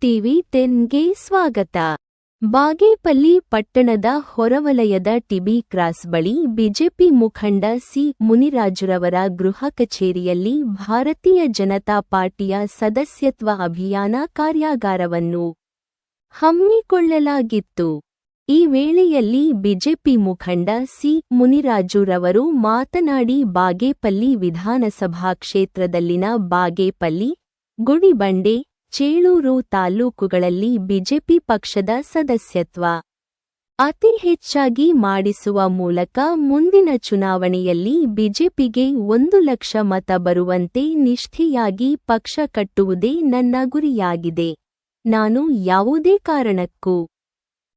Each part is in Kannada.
ಟಿವಿ ತೆನ್ಗೆ ಸ್ವಾಗತ. ಬಾಗೇಪಲ್ಲಿ ಪಟ್ಟಣದ ಹೊರವಲಯದ ಟಿಬಿ ಕ್ರಾಸ್ ಬಳಿ ಬಿಜೆಪಿ ಮುಖಂಡ ಸಿ ಮುನಿರಾಜುರವರ ಗೃಹ ಕಚೇರಿಯಲ್ಲಿ ಭಾರತೀಯ ಜನತಾ ಪಾರ್ಟಿಯ ಸದಸ್ಯತ್ವ ಅಭಿಯಾನ ಕಾರ್ಯಾಗಾರವನ್ನು ಹಮ್ಮಿಕೊಳ್ಳಲಾಗಿತ್ತು. ಈ ವೇಳೆಯಲ್ಲಿ ಬಿಜೆಪಿ ಮುಖಂಡ ಸಿ ಮುನಿರಾಜುರವರು ಮಾತನಾಡಿ ಬಾಗೇಪಲ್ಲಿ ವಿಧಾನಸಭಾ ಕ್ಷೇತ್ರದಲ್ಲಿನ ಬಾಗೇಪಲ್ಲಿ, ಗುಡಿಬಂಡೆ ಚೇಳೂರು ತಾಲೂಕುಗಳಲ್ಲಿ ಬಿಜೆಪಿ ಪಕ್ಷದ ಸದಸ್ಯತ್ವ. ಅತಿ ಹೆಚ್ಚಾಗಿ ಮಾಡಿಸುವ ಮೂಲಕ ಮುಂದಿನ ಚುನಾವಣೆಯಲ್ಲಿ ಬಿಜೆಪಿಗೆ ಒಂದು ಲಕ್ಷ ಮತ ಬರುವಂತೆ ನಿಷ್ಠೆಯಾಗಿ ಪಕ್ಷ ಕಟ್ಟುವುದೇ ನನ್ನ ಗುರಿಯಾಗಿದೆ. ನಾನು ಯಾವುದೇ ಕಾರಣಕ್ಕೂ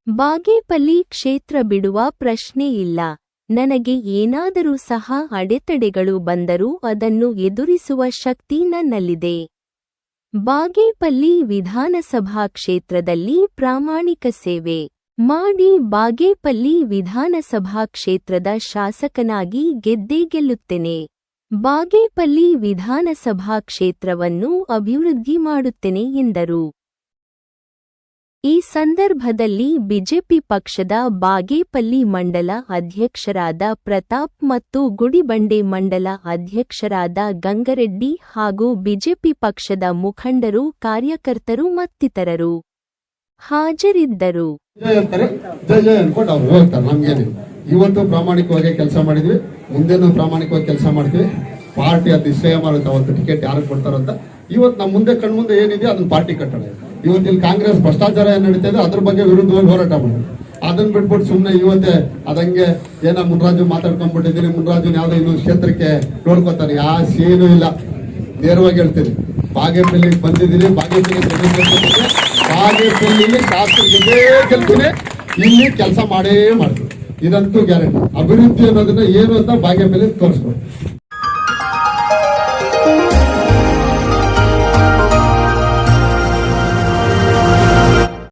ಬಾಗೇಪಲ್ಲಿ ಕ್ಷೇತ್ರ ಬಿಡುವ ಪ್ರಶ್ನೆ ಇಲ್ಲ. ನನಗೆ ಏನಾದರೂ ಸಹ ಅಡೆತಡೆಗಳು ಬಂದರೂ ಅದನ್ನು ಎದುರಿಸುವ ಶಕ್ತಿ ನನ್ನಲ್ಲಿದೆ. ಬಾಗೇಪಲ್ಲಿ ವಿಧಾನಸಭಾ ಕ್ಷೇತ್ರದಲ್ಲಿ ಪ್ರಾಮಾಣಿಕ ಸೇವೆ ಮಾಡಿ ಬಾಗೇಪಲ್ಲಿ ವಿಧಾನಸಭಾ ಕ್ಷೇತ್ರದ ಶಾಸಕನಾಗಿ ಗೆದ್ದೇ ಗೆಲ್ಲುತ್ತೇನೆ. ಬಾಗೇಪಲ್ಲಿ ವಿಧಾನಸಭಾ ಕ್ಷೇತ್ರವನ್ನು ಅಭಿವೃದ್ಧಿ ಮಾಡುತ್ತೇನೆ ಎಂದರು. ಈ ಸಂದರ್ಭದಲ್ಲಿ ಬಿಜೆಪಿ ಪಕ್ಷದ ಬಾಗೇಪಲ್ಲಿ ಮಂಡಲ ಅಧ್ಯಕ್ಷರಾದ ಪ್ರತಾಪ್ ಮತ್ತು ಗುಡಿಬಂಡೆ ಮಂಡಲ ಅಧ್ಯಕ್ಷರಾದ ಗಂಗರೆಡ್ಡಿ ಹಾಗೂ ಬಿಜೆಪಿ ಪಕ್ಷದ ಮುಖಂಡರು, ಕಾರ್ಯಕರ್ತರು ಮತ್ತಿತರರು ಹಾಜರಿದ್ದರು. ಇವತ್ತು ಪ್ರಾಮಾಣಿಕವಾಗಿ ಕೆಲಸ ಮಾಡಿದ್ವಿ, ಮುಂದೇನು ಪ್ರಾಮಾಣಿಕವಾಗಿ ಕೆಲಸ ಮಾಡ್ತೀವಿ. ಪಾರ್ಟಿ ಅದು ನಿಶ್ಚಯ ಮಾಡುತ್ತೆ, ಅವತ್ತು ಟಿಕೆಟ್ ಯಾರಿಗೆ ಕೊಡ್ತಾರಂತ. ಇವತ್ತು ನಮ್ಮ ಮುಂದೆ ಕಣ್ಮುಂದೆ ಏನಿದೆ, ಅದನ್ನ ಪಾರ್ಟಿ ಕಟ್ಟಣ ಇವತ್ತು ಇಲ್ಲಿ ಕಾಂಗ್ರೆಸ್ ಭ್ರಷ್ಟಾಚಾರ ಏನ್ ನಡೀತಾ ಇದೆ, ಅದ್ರ ಬಗ್ಗೆ ವಿರುದ್ಧವಾಗಿ ಹೋರಾಟ ಮಾಡಿ ಅದನ್ನ ಬಿಟ್ಬಿಟ್ಟು ಸುಮ್ಮನೆ ಇವತ್ತೇ ಅದಂಗೆ ಏನ ಮುನ್ರಾಜು ಮಾತಾಡ್ಕೊಂಡ್ಬಿಟ್ಟಿದ್ದೀನಿ ಮುನ್ರಾಜು ಯಾವ್ದೋ ಇನ್ನೊಂದು ಕ್ಷೇತ್ರಕ್ಕೆ ನೋಡ್ಕೋತಾರೆ. ಯಾ ಸೀನು ಇಲ್ಲ. ನೇರವಾಗಿ ಹೇಳ್ತೀನಿ. ಬಾಗೇಪಲ್ಲಿಗೆ ಬಂದಿದ್ದೀನಿ ಬಾಗೇಪಲ್ಲಿ ಬಾಗೇಪಲ್ಲಿ ಶಾಸ್ತ್ರ ಜೊತೆ ಗೆಲ್ತೀನಿ ಇಲ್ಲಿ ಕೆಲಸ ಮಾಡೇ ಮಾಡ್ತೀನಿ ಇದಂತೂ ಗ್ಯಾರಂಟಿ. ಅಭಿವೃದ್ಧಿ ಅನ್ನೋದನ್ನ ಏನು ಅಂತ ಬಾಗೇಪಲ್ಲಿ ತೋರಿಸ್ಬೋದು.